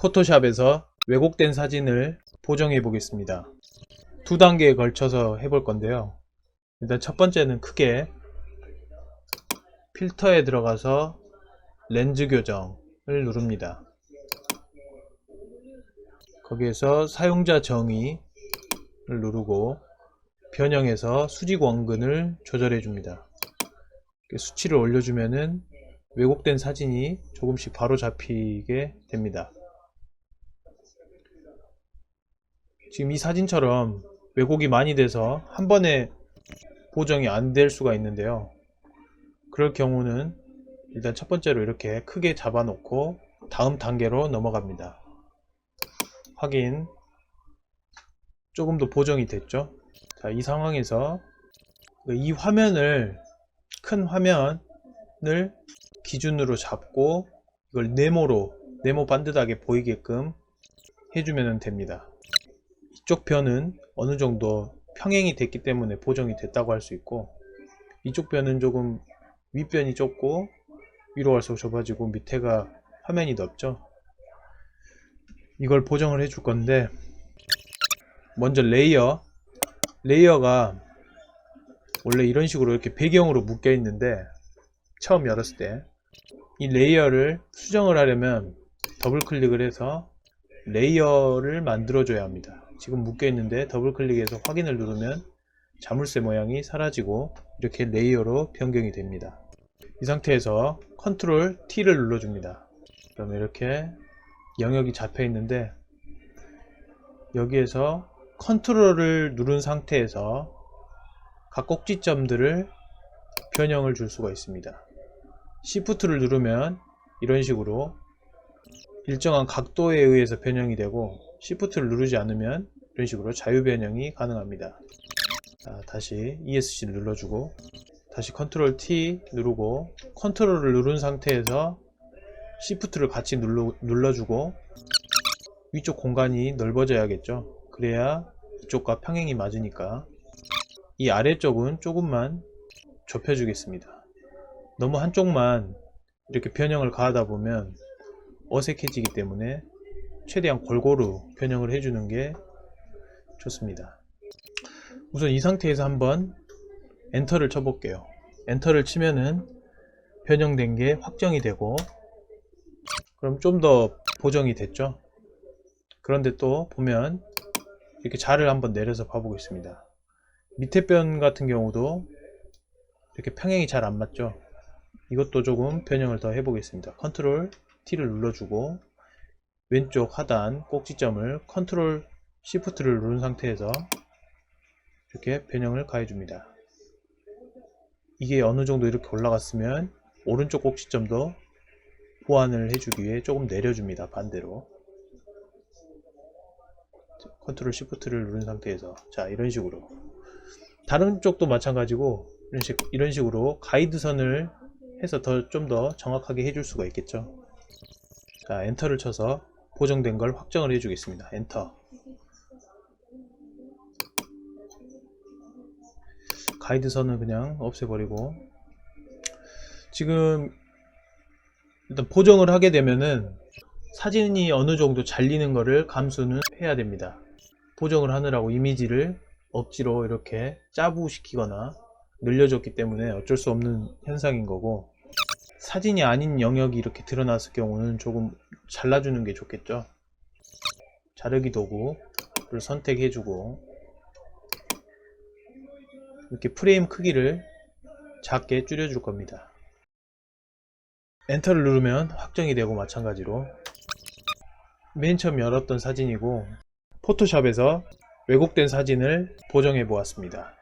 포토샵에서 왜곡된 사진을 보정해 보겠습니다. 두 단계에 걸쳐서 해볼 건데요. 일단 첫 번째는 크게 필터에 들어가서 렌즈 교정을 누릅니다. 거기에서 사용자 정의를 누르고 변형해서 수직 원근을 조절해 줍니다. 수치를 올려주면은 왜곡된 사진이 조금씩 바로 잡히게 됩니다. 지금 이 사진처럼 왜곡이 많이 돼서 한 번에 보정이 안 될 수가 있는데요. 그럴 경우는 일단 첫 번째로 이렇게 크게 잡아놓고 다음 단계로 넘어갑니다. 확인. 조금 더 보정이 됐죠? 자, 이 상황에서 이 화면을 큰 화면을 기준으로 잡고 이걸 네모로 네모 반듯하게 보이게끔 해주면 됩니다. 이쪽 편은 어느 정도 평행이 됐기 때문에 보정이 됐다고 할 수 있고 이쪽 편은 조금 윗변이 좁고 위로 갈수록 좁아지고 밑에가 화면이 넓죠. 이걸 보정을 해줄 건데 먼저 레이어 레이어가 원래 이런 식으로 이렇게 배경으로 묶여 있는데 처음 열었을 때 이 레이어를 수정을 하려면 더블 클릭을 해서 레이어를 만들어 줘야 합니다. 지금 묶여 있는데 더블 클릭해서 확인을 누르면 자물쇠 모양이 사라지고 이렇게 레이어로 변경이 됩니다. 이 상태에서 컨트롤 T를 눌러 줍니다. 그러면 이렇게 영역이 잡혀 있는데 여기에서 컨트롤을 누른 상태에서 각 꼭지점들을 변형을 줄 수가 있습니다. Shift를 누르면 이런 식으로 일정한 각도에 의해서 변형이 되고 Shift를 누르지 않으면 이런 식으로 자유 변형이 가능합니다. 자, 다시 ESC를 눌러주고 다시 컨트롤 T 누르고 컨트롤을 누른 상태에서 Shift를 같이 눌러, 눌러주고 위쪽 공간이 넓어져야겠죠. 그래야 이쪽과 평행이 맞으니까 이 아래쪽은 조금만 좁혀주겠습니다. 너무 한쪽만 이렇게 변형을 가하다 보면 어색해지기 때문에 최대한 골고루 변형을 해주는 게 좋습니다. 우선 이 상태에서 한번 엔터를 쳐볼게요. 엔터를 치면은 변형된 게 확정이 되고 그럼 좀 더 보정이 됐죠. 그런데 또 보면 이렇게 자를 한번 내려서 봐보겠습니다. 밑에 변 같은 경우도 이렇게 평행이 잘 안 맞죠. 이것도 조금 변형을 더 해보겠습니다. 컨트롤 T를 눌러주고 왼쪽 하단 꼭지점을 컨트롤 Shift를 누른 상태에서 이렇게 변형을 가해줍니다. 이게 어느 정도 이렇게 올라갔으면 오른쪽 꼭지점도 보완을 해주기 위해 조금 내려줍니다. 반대로 컨트롤 Shift를 누른 상태에서 자 이런 식으로 다른 쪽도 마찬가지고 이런, 식으로 가이드선을 해서 더 좀더 정확하게 해줄 수가 있겠죠 자 엔터를 쳐서 보정된 걸 확정을 해주겠습니다. 엔터. 가이드선을 그냥 없애버리고. 지금 일단 보정을 하게 되면은 사진이 어느 정도 잘리는 거를 감수는 해야 됩니다. 보정을 하느라고 이미지를 억지로 이렇게 짜부시키거나 늘려줬기 때문에 어쩔 수 없는 현상인 거고 사진이 아닌 영역이 이렇게 드러났을 경우는 조금 잘라주는 게 좋겠죠. 자르기 도구를 선택해주고 이렇게 프레임 크기를 작게 줄여줄 겁니다. 엔터를 누르면 확정이 되고 마찬가지로 맨 처음 열었던 사진이고 포토샵에서 왜곡된 사진을 보정해 보았습니다.